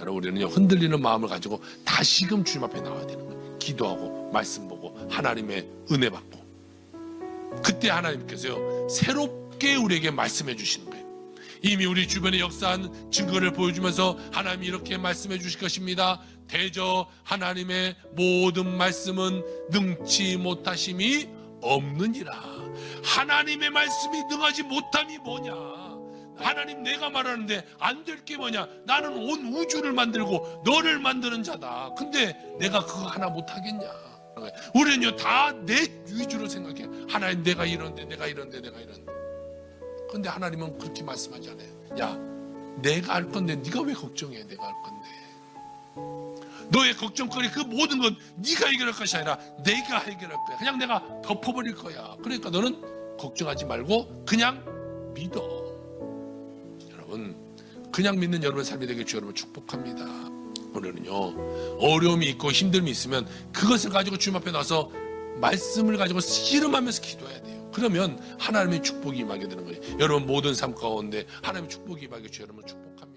여러분 우리는요 흔들리는 마음을 가지고 다시금 주님 앞에 나와야 되는 거예요. 기도하고 말씀 보고 하나님의 은혜 받고 그때 하나님께서요 새롭게 우리에게 말씀해 주시는 거예요. 이미 우리 주변에 역사한 증거를 보여주면서 하나님이 이렇게 말씀해 주실 것입니다. 대저 하나님의 모든 말씀은 능치 못하심이 없느니라. 하나님의 말씀이 능하지 못함이 뭐냐? 하나님 내가 말하는데 안 될 게 뭐냐? 나는 온 우주를 만들고 너를 만드는 자다. 근데 내가 그거 하나 못 하겠냐? 우리는요 다 내 위주로 생각해. 하나님 내가 이런데 내가 이런데 내가 이런데. 근데 하나님은 그렇게 말씀하지 않아요. 야, 내가 할 건데 네가 왜 걱정해? 내가 할 건데. 너의 걱정거리 그 모든 건 네가 해결할 것이 아니라 내가 해결할 거야. 그냥 내가 덮어버릴 거야. 그러니까 너는 걱정하지 말고 그냥 믿어. 그냥 믿는 여러분 삶이 되길 주 여러분 축복합니다. 오늘은요 어려움이 있고 힘듦이 있으면 그것을 가지고 주님 앞에 나서 말씀을 가지고 씨름하면서 기도해야 돼요. 그러면 하나님의 축복이 임하게 되는 거예요. 여러분 모든 삶 가운데 하나님의 축복이 임하게 주 여러분 축복합니다.